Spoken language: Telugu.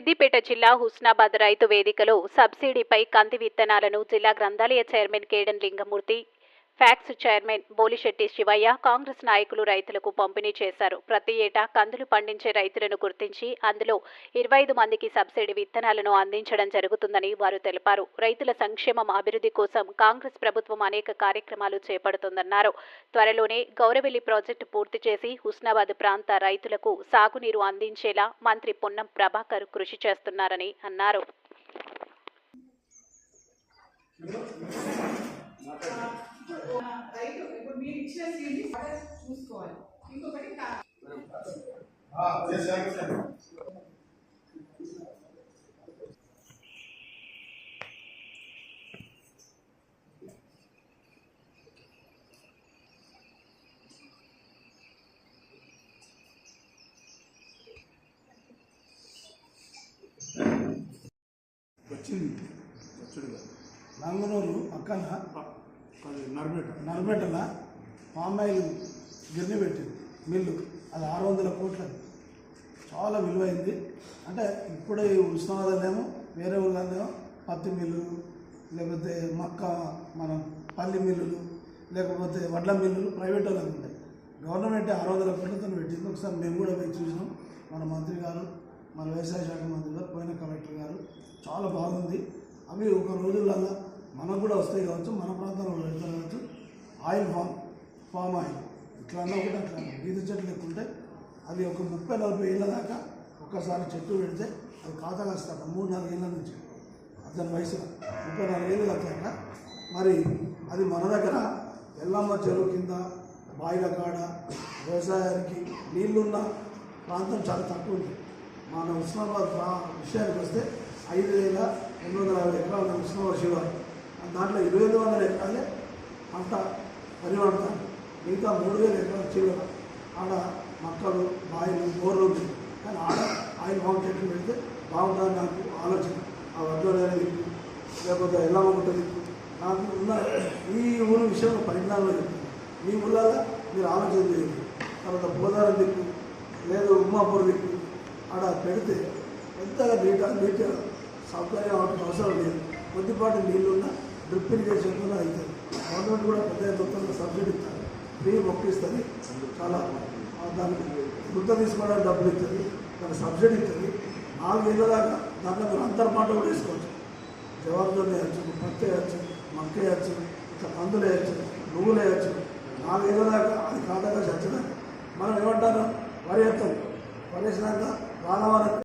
సిద్దిపేట జిల్లా హుస్నాబాద్ రైతు వేదికలో సబ్సిడీపై కంది విత్తనాలను జిల్లా గ్రంథాలయ chairman Kedan Lingamurthy PACS chairman Bolisetty Shivaiah Congress నాయకులు రైతులకు పంపిణీ చేశారు. ప్రతి ఏటా కందులు పండించే రైతులను గుర్తించి అందులో ఇరవై ఐదు మందికి సబ్సిడీ విత్తనాలను అందించడం జరుగుతుందని వారు తెలిపారు. రైతుల సంక్షేమం అభివృద్ధి కోసం కాంగ్రెస్ ప్రభుత్వం అనేక కార్యక్రమాలు చేపడుతుందన్నారు. త్వరలోనే గౌరవెల్లి ప్రాజెక్టు పూర్తి చేసి హుస్నాబాద్ ప్రాంత రైతులకు సాగునీరు అందించేలా మంత్రి పొన్నం ప్రభాకర్ కృషి చేస్తున్నారని అన్నారు. రైతు ఇప్పుడు మీరు ఇచ్చిన సీడ్ని చూసుకోవాలి ఇంకొకటి వచ్చింది. వచ్చుడుగా. నంగనూరు పక్కన అది నర్మేట. పామాయిల్ గిన్నె పెట్టింది. మిల్లు. అది ఆరు వందల కోట్లది చాలా విలువైంది. అంటే ఇప్పుడు ఈ ఉష్ణవాదనేమో వేరే ఊళ్ళనేమో పత్తి మిల్లులు లేకపోతే మక్క మన పల్లి మిల్లులు లేకపోతే వడ్ల మిల్లులు ప్రైవేట్ వాళ్ళకి ఉంటాయి. గవర్నమెంట్ ఆరు వందల కోట్లతో పెట్టింది. ఒకసారి మేము కూడా పోయి చూసినాం. మన మంత్రి గారు మన వ్యవసాయ శాఖ మంత్రి గారు పోయిన కలెక్టర్ గారు. చాలా బాగుంది. అవి ఒక రోజులలో మనకు కూడా వస్తాయి కావచ్చు. మన ప్రాంతంలో ఆయిల్ ఫామ్ ఫామ్ ఆయిల్. ఇట్లా ఒకటి అట్లా వీధి చెట్లు ఎక్కువ ఉంటాయి అది ఒక ముప్పై నలభై ఏళ్ళ దాకా ఒక్కసారి చెట్టు పెడితే అది ఖాతా మూడు నాలుగు ఏళ్ళ నుంచి. అతని వయసులో ముప్పై నాలుగు ఏళ్ళు కట్టాక మరి అది మన దగ్గర ఎల్లమ్మ చెరువు కింద బాయిల కాడ వ్యవసాయానికి నీళ్ళున్న ప్రాంతం చాలా తక్కువ ఉంది. మన ఉస్మానాబాద్ విషయానికి వస్తే ఐదు వేల ఎనిమిది వందల యాభై ఎకరాలు ఉస్మానాబాద్ శివారు. దాంట్లో ఇరవై ఐదు వందల ఎకరాలే పంట వరి పండుతారు మిగతా మూడు వేల ఎకరాల చిల్లర ఆడ మక్కలు బాయిలు బోర్లు ఉంటాయి కానీ ఆడ ఆయిల్ ఫామ్ చెట్లు పెడితే బాగుంటుంది నాకు ఆలోచన. ఆ వడ్లు దిక్కు లేకపోతే ఎలా ఉంటుంది? నాకు ఉన్న ఈ ఊరు విషయంలో పరిజ్ఞానంలో చెప్తాను. మీ ఊళ్ళలో మీరు ఆలోచన చేయండి. తర్వాత బోధారం దిక్కు లేదు ఉమ్మాపూర్ దిక్కు ఆడ పెడితే ఎంతగా నీట నీట్ సౌకర్యం అవసరం లేదు. కొద్దిపాటి నీళ్ళున్న డ్రిప్ ఇరిగేషన్ కూడా అవుతుంది గవర్నమెంట్ కూడా పెద్ద మొత్తంలో సబ్సిడీ ఇస్తారు. ఫ్రీ మొక్క ఇస్తుంది. చాలా దానికి గుర్త తీసుకోవడానికి డబ్బులు ఇస్తుంది. దానికి సబ్సిడీ ఇస్తుంది. నాలుగేళ్ళ దాకా దాంట్లో మీరు అంతర్పాటు కూడా వేసుకోవచ్చు. జవాబుదారు వేయచ్చు పత్తి వేయచ్చు మక్క వేయచ్చు ఇట్లా పందులు వేయచ్చు నువ్వులు వేయచ్చు. నాలుగేళ్ళ దాకా అది ఖాతాగా